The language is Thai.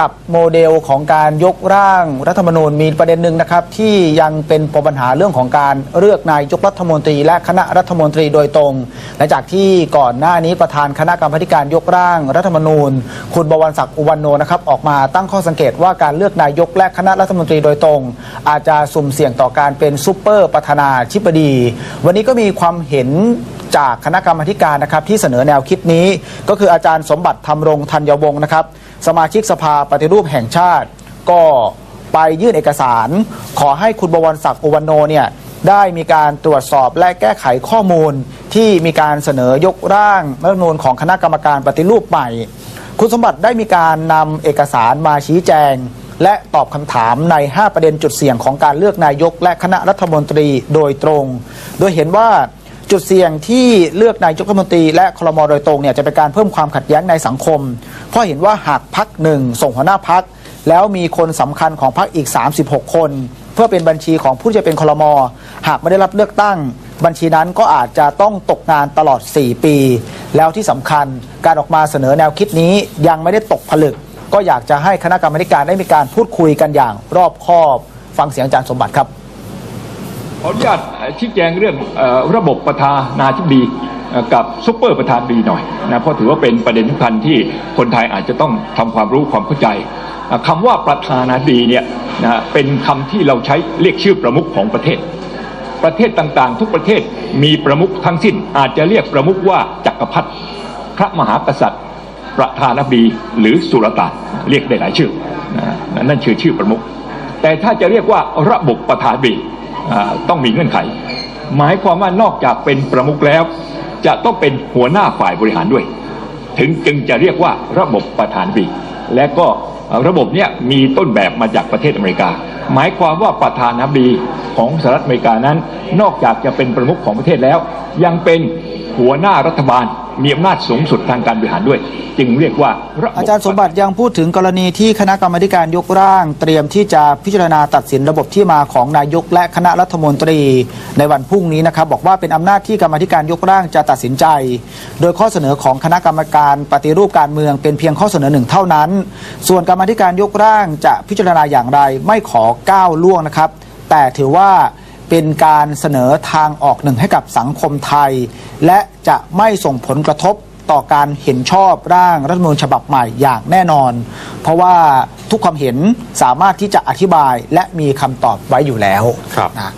กับโมเดลของการยกร่างรัฐธรรมนูญมีประเด็นหนึ่งนะครับ ที่ยังเป็นปมปัญหาเรื่องของการเลือกนายกรัฐมนตรี และคณะรัฐมนตรีโดยตรงหลังจากที่ก่อนหน้านี้ประธานคณะกรรมาธิการยกร่างรัฐธรรมนูญ คุณบวรศักดิ์อุวันโนนะครับออกมาตั้งข้อสังเกตว่าการเลือกนายกและคณะรัฐมนตรีโดยตรง อาจจะสุ่มเสี่ยงต่อการเป็นซูเปอร์ประธานาธิบดี วันนี้ก็มีความเห็น จากคณะกรรมการนะครับที่เสนอแนวคิดนี้ ก็คืออาจารย์สมบัติธรรมรงธัญวงศ์นะครับ สมาชิกสภาปฏิรูปแห่งชาติ ก็ไปยื่นเอกสาร ขอให้คุณบวรศักดิ์อุวันโนเนี่ยได้มีการตรวจสอบและแก้ไขข้อมูลที่มีการเสนอยกร่างรัฐธรรมนูญของคณะกรรมการปฏิรูปใหม่ คุณสมบัติได้มีการนำเอกสารมาชี้แจง และตอบคำถามใน 5 ประเด็นจุดเสี่ยงของการเลือกนายกและคณะรัฐมนตรีโดยตรง โดยเห็นว่า จุดเสี่ยงที่เลือกนายกรัฐมนตรีและคลมโดยตรงเนี่ยจะเป็นการเพิ่มความขัดแย้งในสังคม เพราะเห็นว่าหากพักหนึ่งส่งหัวหน้าพัก แล้วมีคนสำคัญของพักอีก 36 คน เพื่อเป็นบัญชีของผู้จะเป็นคลมหากไม่ได้รับเลือกตั้ง บัญชีนั้นก็อาจจะต้องตกงานตลอด 4 ปี แล้วที่สำคัญการออกมาเสนอแนวคิดนี้ยังไม่ได้ตกผลึก ก็อยากจะให้คณะกรรมการได้มีการพูดคุยกันอย่างรอบคอบ ฟังเสียงอาจารย์สมบัติครับ ขออนุญาตชี้แจงเรื่องอระบบประธานาธิบดีกับซุปเปอร์ประธานดีหน่อยนะเพราะถือว่าเป็นประเด็นสำคัญที่คนไทยอาจจะต้องทำความรู้ความเข้าใจเอ่อคำว่าประธานาธิบดีเนี่ยนะเป็นคำที่เราใช้เรียกชื่อประมุขของประเทศ ประเทศต่างๆ ทุกประเทศมีประมุขทั้งสิ้น อาจจะเรียกประมุขว่าจักรพรรดิพระมหากษัตริย์ ประธานาธิบดีหรือสุลต่านเรียกได้หลายชื่อนะนั่นชื่อชื่อประมุขแต่ถ้าจะเรียกว่าระบบประธานาธิบดี ต้องมีเงื่อนไข หมายความว่านอกจากเป็นประมุขแล้ว จะต้องเป็นหัวหน้าฝ่ายบริหารด้วย ถึงจึงจะเรียกว่าระบบประธานบีและก็ระบบเนี้ยมีต้นแบบมาจากประเทศอเมริกา หมายความว่าประธานาธิบดีของสหรัฐอเมริกานั้น นอกจากจะเป็นประมุขของประเทศแล้ว ยังเป็นหัวหน้ารัฐบาล มีอำนาจสูงสุดทางการบริหารด้วย จึงเรียกว่าอาจารย์สมบัติยังพูดถึงกรณีที่คณะกรรมาธิการยกร่าง เตรียมที่จะพิจารณาตัดสินระบบที่มาของนายกและคณะรัฐมนตรีในวันพรุ่งนี้นะครับบอกว่าเป็นอำนาจที่กรรมธิการยกร่างจะตัดสินใจ โดยข้อเสนอของคณะกรรมการปฏิรูปการเมืองเป็นเพียงข้อเสนอหนึ่งเท่านั้น ส่วนกรรมธิการยกร่างจะพิจารณาอย่างไรไม่ขอก้าวล่วงนะครับ แต่ถือว่า เป็นการเสนอทางออกหนึ่งให้กับสังคมไทย และจะไม่ส่งผลกระทบต่อการเห็นชอบร่างรัฐธรรมนูญฉบับใหม่อย่างแน่นอน เพราะว่าทุกความเห็นสามารถที่จะอธิบายและมีคำตอบไว้อยู่แล้วครับนะ